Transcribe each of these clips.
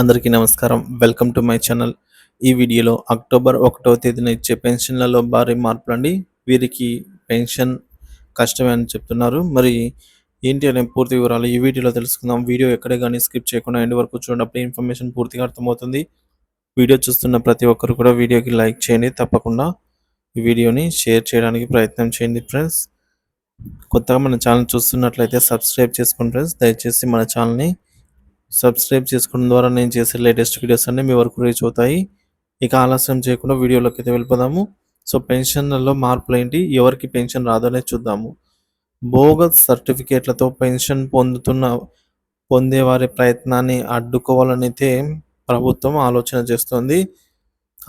అందరికీ నమస్కారం. Welcome to my channel. ఈ వీడియోలో అక్టోబర్ ఒకటో తేదీన ఇచ్చే పెన్షన్లలో భారీ మార్పులు అండి వీరికి పెన్షన్ కష్టమే అని చెప్తున్నారు. మరి ఏంటి అనే పూర్తి వివరాలు ఈ వీడియోలో తెలుసుకుందాం. వీడియో ఎక్కడే కానీ స్కిప్ చేయకుండా ఎండ్ వరకు చూడప్పుడు ఇన్ఫర్మేషన్ పూర్తిగా అర్థమవుతుంది. వీడియో చూస్తున్న ప్రతి ఒక్కరు కూడా వీడియోకి లైక్ చేయండి. తప్పకుండా ఈ వీడియోని షేర్ చేయడానికి ప్రయత్నం చేయండి ఫ్రెండ్స్. కొత్తగా మన ఛానల్ చూస్తున్నట్లయితే సబ్స్క్రైబ్ చేసుకోండి ఫ్రెండ్స్. దయచేసి మన ఛానల్ని సబ్స్క్రైబ్ చేసుకోవడం ద్వారా నేను చేసే లేటెస్ట్ వీడియోస్ అన్నీ మీ వరకు రీచ్ అవుతాయి. ఇక ఆలస్యం చేయకుండా వీడియోలోకి అయితే వెళ్ళిపోదాము. సో పెన్షన్లలో మార్పులు ఏంటి? ఎవరికి పెన్షన్ రాదనే చూద్దాము. బోగస్ సర్టిఫికేట్లతో పెన్షన్ పొందుతున్న పొందేవారి ప్రయత్నాన్ని అడ్డుకోవాలని అయితే ప్రభుత్వం ఆలోచన చేస్తోంది.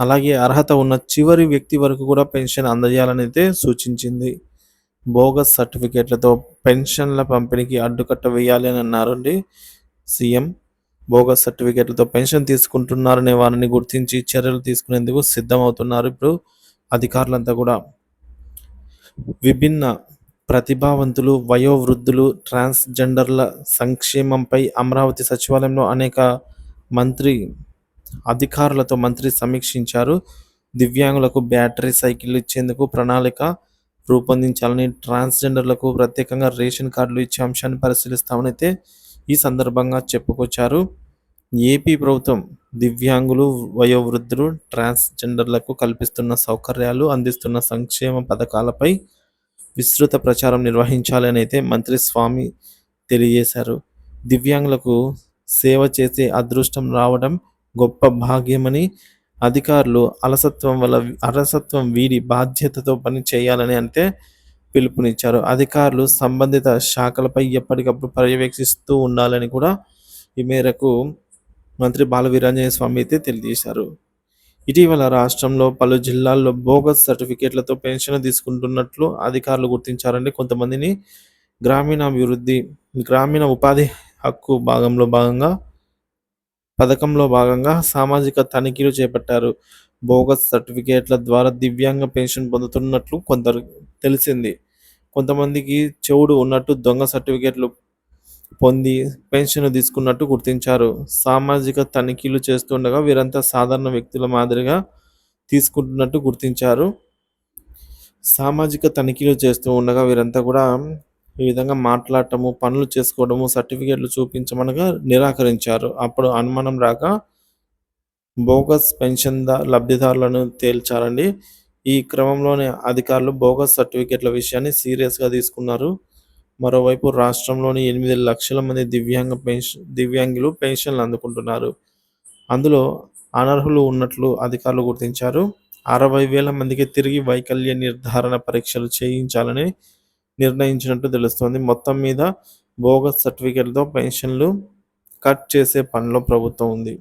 అలాగే అర్హత ఉన్న చివరి వ్యక్తి వరకు కూడా పెన్షన్ అందజేయాలని అయితే సూచించింది. బోగస్ సర్టిఫికేట్లతో పెన్షన్ల పంపిణీకి అడ్డుకట్ట వేయాలి అని అన్నారండి. సీఎం బోగస్ సర్టిఫికేట్లతో పెన్షన్ తీసుకుంటున్నారనే వారిని గుర్తించి చర్యలు తీసుకునేందుకు సిద్ధమవుతున్నారు. ఇప్పుడు అధికారులంతా కూడా విభిన్న ప్రతిభావంతులు వయోవృద్ధులు ట్రాన్స్జెండర్ల సంక్షేమంపై అమరావతి సచివాలయంలో అనేక మంత్రి అధికారులతో మంత్రి సమీక్షించారు. దివ్యాంగులకు బ్యాటరీ సైకిల్ ఇచ్చేందుకు ప్రణాళిక రూపొందించాలని ట్రాన్స్జెండర్లకు ప్రత్యేకంగా రేషన్ కార్డులు ఇచ్చే అంశాన్ని పరిశీలిస్తామని అయితే ఈ సందర్భంగా చెప్పుకొచ్చారు. ఏపీ ప్రభుత్వం దివ్యాంగులు వయోవృద్ధులు ట్రాన్స్జెండర్లకు కల్పిస్తున్న సౌకర్యాలు అందిస్తున్న సంక్షేమ పథకాలపై విస్తృత ప్రచారం నిర్వహించాలని అయితే మంత్రి స్వామి తెలియజేశారు. దివ్యాంగులకు సేవ చేసే అదృష్టం రావడం గొప్ప భాగ్యమని అధికారులు అలసత్వం వల్ల అలసత్వం వీడి బాధ్యతతో పని చేయాలని అంటే పిలుపునిచ్చారు. అధికారులు సంబంధిత శాఖలపై ఎప్పటికప్పుడు పర్యవేక్షిస్తూ ఉండాలని కూడా ఈ మేరకు మంత్రి బాల వీరాంజనేయ స్వామి అయితే తెలియజేశారు. ఇటీవల రాష్ట్రంలో పలు జిల్లాల్లో బోగస్ సర్టిఫికేట్లతో పెన్షన్ తీసుకుంటున్నట్లు అధికారులు గుర్తించారండి. కొంతమందిని గ్రామీణాభివృద్ధి గ్రామీణ ఉపాధి హక్కు భాగంలో భాగంగా పథకంలో భాగంగా సామాజిక తనిఖీలు చేపట్టారు. బోగస్ సర్టిఫికేట్ల ద్వారా దివ్యాంగ పెన్షన్ పొందుతున్నట్లు కొందరు తెలిసింది. కొంతమందికి చెవుడు ఉన్నట్టు దొంగ సర్టిఫికేట్లు పొంది పెన్షన్ తీసుకున్నట్టు గుర్తించారు. సామాజిక తనిఖీలు చేస్తుండగా వీరంతా సాధారణ వ్యక్తుల మాదిరిగా తీసుకుంటున్నట్టు గుర్తించారు. సామాజిక తనిఖీలు చేస్తూ ఉండగా వీరంతా కూడా ఈ విధంగా మాట్లాడటము పనులు చేసుకోవడము సర్టిఫికేట్లు చూపించమనగా నిరాకరించారు. అప్పుడు అనుమానం రాక బోగస్ పెన్షన్ లబ్ధిదారులను తేల్చారండి. ఈ క్రమంలోనే అధికారులు బోగస్ సర్టిఫికెట్ల విషయాన్ని సీరియస్గా తీసుకున్నారు. మరోవైపు రాష్ట్రంలోని ఎనిమిది లక్షల మంది దివ్యాంగ పెన్షన్ దివ్యాంగులు పెన్షన్లు అందుకుంటున్నారు. అందులో అనర్హులు ఉన్నట్లు అధికారులు గుర్తించారు. అరవై వేల మందికి తిరిగి వైకల్య నిర్ధారణ పరీక్షలు చేయించాలని నిర్ణయించినట్టు తెలుస్తోంది. మొత్తం మీద బోగస్ సర్టిఫికేట్లతో పెన్షన్లు కట్ చేసే పనిలో ప్రభుత్వం ఉంది.